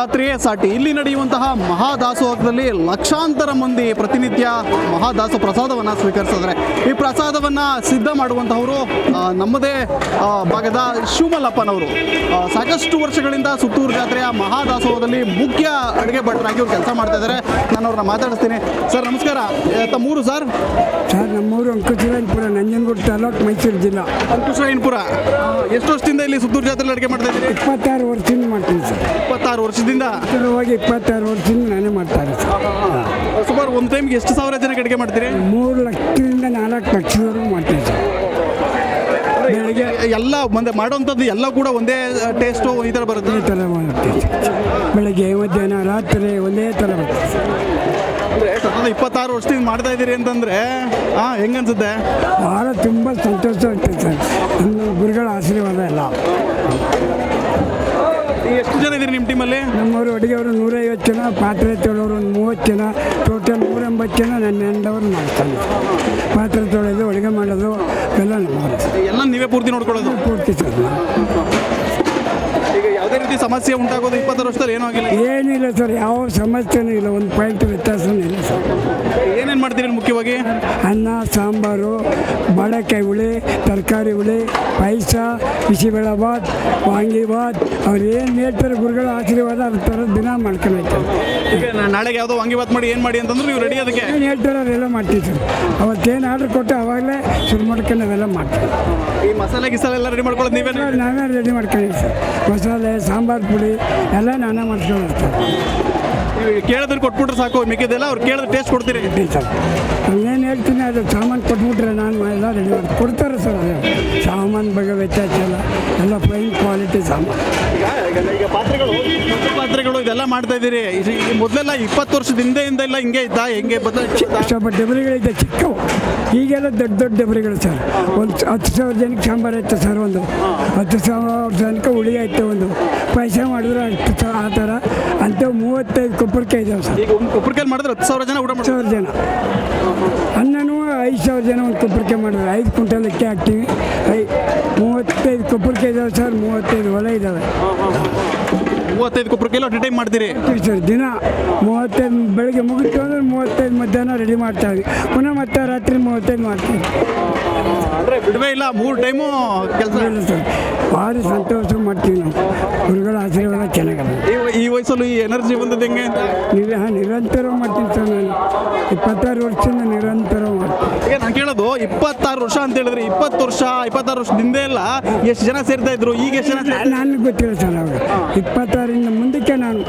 ಜಾತ್ರೆಯೇ ಸಾಟಿ. ಇಲ್ಲಿ ನಡೆಯುವಂತಹ ಮಹಾದಾಸೋಹದಲ್ಲಿ ಲಕ್ಷಾಂತರ ಮಂದಿ ಪ್ರತಿನಿತ್ಯ ಮಹಾದಾಸ ಪ್ರಸಾದವನ್ನು ಸ್ವೀಕರಿಸಿದ್ರೆ. ಈ ಪ್ರಸಾದವನ್ನು ಸಿದ್ಧ ಮಾಡುವಂತಹವರು ನಮ್ಮದೇ ಭಾಗದ ಶಿವಮಲ್ಲಪ್ಪನವರು. ಸಾಕಷ್ಟು ವರ್ಷಗಳಿಂದ ಸುತ್ತೂರು ಜಾತ್ರೆಯ ಮಹಾದಾಸೋಹದಲ್ಲಿ ಮುಖ್ಯ ಅಡುಗೆ ಭಟ್ರಾಗಿ ಅವ್ರು ಕೆಲಸ ಮಾಡ್ತಾ ಇದ್ದಾರೆ. ನಾನು ಅವ್ರನ್ನ ಮಾತಾಡಿಸ್ತೀನಿ. ಸರ್ ನಮಸ್ಕಾರ. ತಮ್ಮೂರು ಸರ್? ಸರ್ ನಮ್ಮೂರು ಅಂಕುಶರಾಯನಪುರ ನಂಜನಗೂಡು ತಾಲೂಕು ಮೈಸೂರು ಜಿಲ್ಲಾ. ಅಂಕುಶರಾಯನಪುರ. ಎಷ್ಟು ವರ್ಷದಿಂದ ಇಲ್ಲಿ ಸುತ್ತೂರು ಜಾತ್ರೆಯಲ್ಲಿ ಅಡುಗೆ ಮಾಡ್ತಾ ಇದ್ದೀರಿ? ಇಪ್ಪತ್ತಾರು ವರ್ಷದಿಂದ ಮಾಡ್ತೀನಿ ಸರ್. ಇಪ್ಪತ್ತಾರು ವರ್ಷದಿಂದ ಉತ್ತರವಾಗಿ ಇಪ್ಪತ್ತಾರು ವರ್ಷದಿಂದ ನಾನೇ ಮಾಡ್ತಾ ಇರೋದು. ಸುಮಾರು ಒಂದು ಟೈಮ್ಗೆ ಎಷ್ಟು ಸಾವಿರ ಜನಕ್ಕೆ ಅಡುಗೆ ಮಾಡ್ತೀರಿ? ಮೂರು ಲಕ್ಷದಿಂದ ನಾಲ್ಕು ಲಕ್ಷದವರೆಗೂ ಮಾಡ್ತೀನಿ ಇದ್ದೀವಿ ಬೆಳಗ್ಗೆ ಎಲ್ಲ ಮುಂದೆ ಮಾಡೋವಂಥದ್ದು ಎಲ್ಲ ಕೂಡ ಒಂದೇ ಟೇಸ್ಟು ಈ ಥರ ಬರುತ್ತೆ? ಈ ಥರ ಮಾಡ್ತೀವಿ ಬೆಳಗ್ಗೆ ಮಧ್ಯಾಹ್ನ ರಾತ್ರಿ ಒಂದೇ ಥರ ಬರ್ತದೆ ಸತತ ಇಪ್ಪತ್ತಾರು ವರ್ಷದಿಂದ ಮಾಡ್ತಾ ಇದ್ದೀರಿ ಅಂತಂದರೆ ಹಾಂ ಹೆಂಗನ್ಸುತ್ತೆ? ಭಾಳ ತುಂಬ ಸಂತೋಷ ಆಗ್ತೈತೆ ನಮ್ಮ ಗುರುಗಳ ಆಶೀರ್ವಾದ ಎಲ್ಲ. ಎಷ್ಟು ಜನ ಇದ್ದೀರಿ ನಿಮ್ಮ ಟೀಮಲ್ಲಿ ನಮ್ಮವರು ಅಡುಗೆಯವರು ನೂರೈವತ್ತು ಜನ ಪಾತ್ರೆ ತೊಳೋರು ಒಂದು ಮೂವತ್ತು ಜನ ಟೋಟಲ್ ನೂರ ಎಂಬತ್ತು ಜನ ನನ್ನ ಹೆಂಡವರು ಮಾಡ್ತಾರೆ. ಪಾತ್ರೆ ತೊಳೆಯೋದು ಅಡುಗೆ ಮಾಡೋದು ಎಲ್ಲ ಎಲ್ಲ ನೀವೇ ಪೂರ್ತಿ ನೋಡ್ಕೊಳ್ಳೋದು? ಪೂರ್ತಿ ಸರ್. ಈಗ ಯಾವುದೇ ರೀತಿ ಸಮಸ್ಯೆ ಉಂಟಾಗೋದು ಇಪ್ಪತ್ತಾರು ವರ್ಷದಲ್ಲಿ ಏನೂ ಆಗಿಲ್ಲ ಏನಿಲ್ಲ ಸರ್ ಯಾವ ಸಮಸ್ಯೆನೂ ಇಲ್ಲ. ಒಂದು ಪಾಯಿಂಟ್ ವ್ಯತ್ಯಾಸನೂ ಇಲ್ಲ ಸರ್. ಏನೇನು ಮಾಡ್ತೀರಿ ಮುಖ್ಯವಾಗಿ? ಅನ್ನ ಸಾಂಬಾರು ಬಾಳೆಕಾಯಿ ಹುಳಿ ತರಕಾರಿ ಹುಳಿ ಪಾಯಸ ಬಿಸಿಬೇಳೆಬಾತ್ ವಾಂಗಿಬಾತ್ ಅವ್ರು ಏನು ಹೇಳ್ತಾರೆ ಗುರುಗಳ ಆಶೀರ್ವಾದ ಅದ್ರ ಥರ ದಿನ ಮಾಡ್ಕೊಂಡೈತೆ ಈಗ ನಾ- ನಾಳೆಗೆ ಯಾವುದೋ ವಾಂಗಿಬಾತ್ ಮಾಡಿ ಏನು ಮಾಡಿ ಅಂತಂದ್ರೆ ನೀವು ರೆಡಿ ಅದಕ್ಕೆ? ಏನು ಹೇಳ್ತಾರೆ ಅವರೆಲ್ಲ ಮಾಡ್ತೀವಿ ಸರ್. ಅವತ್ತೇನು ಆರ್ಡ್ರ್ ಕೊಟ್ಟು ಅವಾಗಲೇ ಶುರು ಮಾಡ್ಕೊಂಡು ಅವೆಲ್ಲ ಮಾಡ್ತೀವಿ. ಈ ಮಸಾಲೆ ಗಿಸಾಲೆ ಎಲ್ಲ ರೆಡಿ ಮಾಡ್ಕೊಳ್ಳೋದು ನೀವೇ ನಾವೇ ರೆಡಿ ಮಾಡ್ಕೊಂಡಿವಿ ಸರ್. ಮಸಾಲೆ ಸಾಂಬಾರು ಪುಡಿ ಎಲ್ಲ ನಾನೇ ಮಾಡ್ಕೊಂಡಿರ್ತಾರೆ ನೀವು ಕೇಳಿದ್ರೆ ಕೊಟ್ಬಿಟ್ರೆ ಸಾಕು ಮಿಕ್ಕಿದೆಲ್ಲ ಅವ್ರು ಕೇಳಿದ್ರೆ ಟೇಸ್ಟ್ ಕೊಡ್ತೀರಿ. ರೆಡಿ ಸರ್ ಏನು ಹೇಳ್ತೀನಿ ಅದು ಸಾಮಾನು ಕೊಟ್ಬಿಟ್ರೆ ನಾನು ಎಲ್ಲ ರೆಡಿ ಮಾಡಿ ಕೊಡ್ತಾರೆ ಸರ್ ಅದು. ಸಾಮಾನು ಬಗ್ಗೆ ವ್ಯತ್ಯಾಸ ಇಲ್ಲ. ಎಲ್ಲ ಫೈನ್ ಕ್ವಾಲಿಟಿ ಸಾಮಾನು. ಪಾತ್ರೆಗಳು ಪಾತ್ರೆಗಳು ಇದೆಲ್ಲ ಮಾಡ್ತಾ ಇದ್ದೀರಿ. ಮೊದಲೆಲ್ಲ ಇಪ್ಪತ್ತು ವರ್ಷದ ಹಿಂದೆಯಿಂದ ಎಲ್ಲ ಹಿಂಗೆ ಇದ್ದ? ಹೆಂಗೆ ಸ್ವಲ್ಪ ಡಬರಿಗಳಿದೆ ಚಿಕ್ಕ ಈಗೆಲ್ಲ ದೊಡ್ಡ ದೊಡ್ಡ ಡಬರಿಗಳು ಸರ್. ಒಂದು ಹತ್ತು ಸಾವಿರ ಜನಕ್ಕೆ ಸಾಂಬಾರು ಆಯ್ತು ಸರ್ ಒಂದು. ಹತ್ತು ಸಾವಿರ ಜನಕ್ಕೆ ಹುಳಿ ಆಯ್ತು ಒಂದು. ಪೈಸೆ ಮಾಡಿದ್ರೆ ಹತ್ತು ಸಾವಿರ ಆ ಥರ. ಅಂತ ಮೂವತ್ತೈದು ಕೊಪ್ಪರ್ಕಾಯಿ ಇದಾವೆ ಸರ್. ಈಗ ಒಂದು ಕೊಬ್ಬರಿಕಾಯಿ ಮಾಡಿದ್ರೆ ಹತ್ತು ಸಾವಿರ ಜನ ಊಟ ಸಾವಿರ ಜನ. ಅನ್ನನೂ ಐದು ಸಾವಿರ ಜನ ಒಂದು ಕೊಬ್ಬರಿಕೆ ಮಾಡಿದ್ರು. ಐದು ಕ್ವಿಂಟಲ್ ಅಕ್ಕಿ ಹಾಕ್ತೀವಿ. ಐ, ಮೂವತ್ತೈದು ಕೊಬ್ಬರಿಕೆ ಇದಾವೆ ಸರ್, ಮೂವತ್ತೈದು ಹೊಲ ಇದ್ದಾವೆ ಮೂವತ್ತೈದು ಕೊಬ್ಬರಿಕಾಯಿ ಅಟ್ ಟೈಮ್ ಮಾಡ್ತೀರಿ. ಸರ್ ದಿನ ಮೂವತ್ತೈದು ಬೆಳಗ್ಗೆ ಮುಗಿತು ಅಂದ್ರೆ ಮೂವತ್ತೈದು ಮಧ್ಯಾಹ್ನ ರೆಡಿ ಮಾಡ್ತಾ ಇದ್ವಿ. ಪುನಃ ಮತ್ತೆ ರಾತ್ರಿ ಮೂವತ್ತೈದು ಮಾಡ್ತೀವಿ. ಅಂದರೆ ಬಿಡುವೆ ಇಲ್ಲ ಮೂರು ಟೈಮು ಕೆಲಸ. ಇಲ್ಲ ಸರ್ ಭಾರಿ ಸಂತೋಷ ಮಾಡ್ತೀವಿ ನಾವು. ಗುರುಗಳ ಆಶೀರ್ವಾದ ಚೆನ್ನಾಗಿದೆ ಈ ವಯಸ್ಸಲ್ಲಿ ಈ ಎನರ್ಜಿ ಬಂದದ್ದು ಹೆಂಗೆ ಅಂತ? ನಿರ ನಿರಂತರ ಮಾಡ್ತೀನಿ ಸರ್ ನಾನು. ಇಪ್ಪತ್ತಾರು ವರ್ಷದಿಂದ ನಿರಂತರ ಮಾಡ್ತೀನಿ. ಈಗ ನಾನು ಕೇಳೋದು ಇಪ್ಪತ್ತಾರು ವರ್ಷ ಅಂತ ಹೇಳಿದ್ರೆ ಇಪ್ಪತ್ತು ವರ್ಷ ಇಪ್ಪತ್ತಾರು ವರ್ಷದಿಂದ ಎಲ್ಲ ಎಷ್ಟು ಜನ ಸೇರ್ತಾ ಇದ್ರು ಈಗ ಎಷ್ಟು ಜನ ನನಗೆ ಗೊತ್ತಿಲ್ಲ ಸರ್ ಅವಾಗ ಇಪ್ಪತ್ತಾರರಿಂದ ಮುಂದಕ್ಕೆ ನಾನು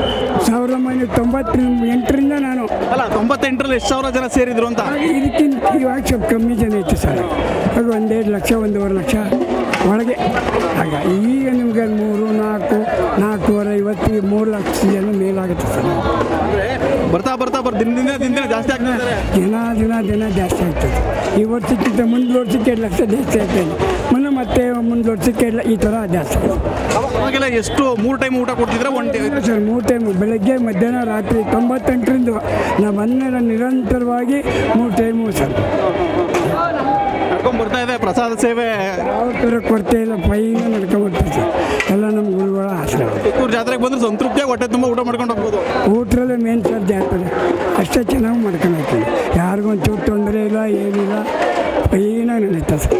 ಸಾವಿರದ ಒಂಬೈನೂರ ತೊಂಬತ್ತ ಎಂಟರಿಂದ ನಾನು ಅಲ್ಲ ತೊಂಬತ್ತೆಂಟರಲ್ಲಿ ಎಷ್ಟು ಸಾವಿರ ಜನ ಸೇರಿದ್ರು ಅಂತ? ಹಾಗೆ ಇದಕ್ಕಿಂತ ಇವಾಗ ಸ್ವಲ್ಪ ಕಮ್ಮಿ ಜನ ಇತ್ತು ಸರ್. ಅದು ಒಂದೆರಡು ಲಕ್ಷ ಒಂದೂವರೆ ಲಕ್ಷ ಒಳಗೆ. ಆಗ ಈಗ ನಿಮ್ಗೆ ಮೂರು ಬರ್ತಾ ಬರ್ತಾ ಬರ್ ದಿನ ದಿನ ಜಾಸ್ತಿ ಆಗ್ತದೆ ದಿನ ದಿನ ದಿನ ಜಾಸ್ತಿ ಆಗ್ತದೆ ಈ ವರ್ಷಕ್ಕಿಂತ ಮುಂದೆ ವರ್ಷಕ್ಕೆ ಎರಡು ಲಕ್ಷ ಜಾಸ್ತಿ ಆಗ್ತದೆ ಮೊನ್ನೆ ಮತ್ತೆ ಮುಂದೆ ವರ್ಷಕ್ಕೆ ಎರಡು ಈ ಥರ ಜಾಸ್ತಿ ಆಗ್ತದೆ ಅವಾಗೆಲ್ಲ ಎಷ್ಟು ಮೂರು ಟೈಮ್ ಊಟ ಕೊಡ್ತಿದ್ರೆ ಒನ್ ಟೈಮ್ ಸರ್ ಮೂರು ಟೈಮ್ ಬೆಳಗ್ಗೆ ಮಧ್ಯಾಹ್ನ ರಾತ್ರಿ ತೊಂಬತ್ತೆಂಟರಿಂದ ನಾವು ಅನ್ನ ನಿರಂತರವಾಗಿ ಮೂರು ಟೈಮು ಸರ್. ನಡ್ಕೊಂಡ್ ಬರ್ತಾ ಇದೆ ಪ್ರಸಾದ ಸೇವೆ. ಯಾವ ಥರ ಕೊರತೆ ಇಲ್ಲ ಪೈನ ನಡ್ಕೊಂಡ್ಬಿಡ್ತೀವಿ ಎಲ್ಲ ನಮ್ಮ ಗುರುಗಳ ಆಶ್ರಯ ಪುತ್ತೂರು ಜಾತ್ರೆಗೆ ಬಂದ್ರೆ ಸಂತೃಪ್ತಿಯಾಗಿ ಹೊಟ್ಟೆ ತುಂಬ ಊಟ ಮಾಡ್ಕೊಂಡು ಹೋಗ್ಬೋದು. ಊಟರಲ್ಲೇ ಮೇನ್ ಸರ್ ಜಾತ್ರೆ. ಅಷ್ಟೇ ಚೆನ್ನಾಗಿ ಮಾಡ್ಕೊಂಡು ಹೋಗ್ತೀವಿ ಯಾರಿಗೊಂಚೂರು ತೊಂದರೆ ಇಲ್ಲ ಏನಿಲ್ಲ. ಫೈನಾಗಿ ನಡೀತಾ ಸರ್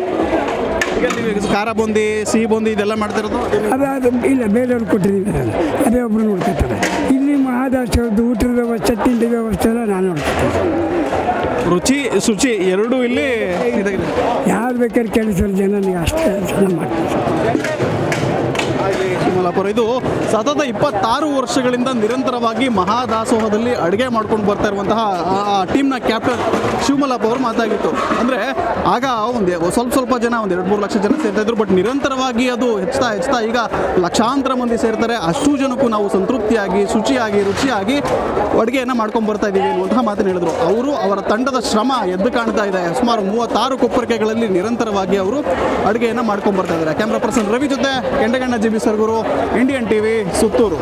ಈಗ ನೀವು ಈಗ ಖಾರ ಬೂಂದಿ ಸಿಹಿ ಬೂಂದಿ ಇದೆಲ್ಲ ಮಾಡ್ತಿರೋದು ಅದೇ ಅದು ಅದು ಇಲ್ಲ ಬೇರೆಯವ್ರಿಗೆ ಕೊಟ್ಟಿದ್ದೀವಿ ಅದೇ ಒಬ್ಬರು ನೋಡ್ಕೊತಾರೆ. ಇಲ್ಲಿ ಮಹಾದಾಸರದ್ದು ಊಟದ ವ್ಯವಸ್ಥೆ ತಿಂಡಿ ವ್ಯವಸ್ಥೆ ಎಲ್ಲ ನಾನು ನೋಡ್ತೀನಿ. ರುಚಿ ಶುಚಿ ಎರಡೂ ಇಲ್ಲಿ ಯಾರು ಬೇಕಾದ್ರೆ ಕೇಳಿ ಸರ್ ಜನ ಅಷ್ಟೇ ಮಾಡ್ತೀನಿ ಇದು ಸತತ ಇಪ್ಪತ್ತಾರು ವರ್ಷಗಳಿಂದ ನಿರಂತರವಾಗಿ ಮಹಾದಾಸೋಹದಲ್ಲಿ ಅಡುಗೆ ಮಾಡ್ಕೊಂಡು ಬರ್ತಾ ಇರುವಂತಹ ಟೀಮ್ನ ಕ್ಯಾಪ್ಟನ್ ಶಿವಮಲ್ಲಪ್ಪ ಅವರು ಮಾತಾಗಿತ್ತು. ಅಂದರೆ ಆಗ ಒಂದು ಸ್ವಲ್ಪ ಸ್ವಲ್ಪ ಜನ, ಒಂದು ಎರಡು ಮೂರು ಲಕ್ಷ ಜನ ಸೇರ್ತಾ ಇದ್ರು, ಬಟ್ ನಿರಂತರವಾಗಿ ಅದು ಹೆಚ್ಚುತ್ತಾ ಹೆಚ್ಚುತ್ತಾ ಈಗ ಲಕ್ಷಾಂತರ ಮಂದಿ ಸೇರ್ತಾರೆ. ಅಷ್ಟು ಜನಕ್ಕೂ ನಾವು ಸಂತೃಪ್ತಿಯಾಗಿ, ಶುಚಿಯಾಗಿ, ರುಚಿಯಾಗಿ ಅಡುಗೆಯನ್ನು ಮಾಡ್ಕೊಂಡು ಬರ್ತಾ ಇದ್ದೀವಿ ಅನ್ನುವಂತಹ ಮಾತನ್ನು ಹೇಳಿದ್ರು. ಅವರು ಅವರ ತಂಡದ ಶ್ರಮ ಎದ್ದು ಕಾಣ್ತಾ ಇದೆ. ಸುಮಾರು ಮೂವತ್ತಾರು ಕೊಪ್ಪರಿಕೆಗಳಲ್ಲಿ ನಿರಂತರವಾಗಿ ಅವರು ಅಡುಗೆಯನ್ನು ಮಾಡ್ಕೊಂಡು ಬರ್ತಾ ಇದ್ದಾರೆ. ಕ್ಯಾಮ್ರಾ ಪರ್ಸನ್ ರವಿ ಜೊತೆ Kendaganna G B Sarguru. Indian TV Suttur.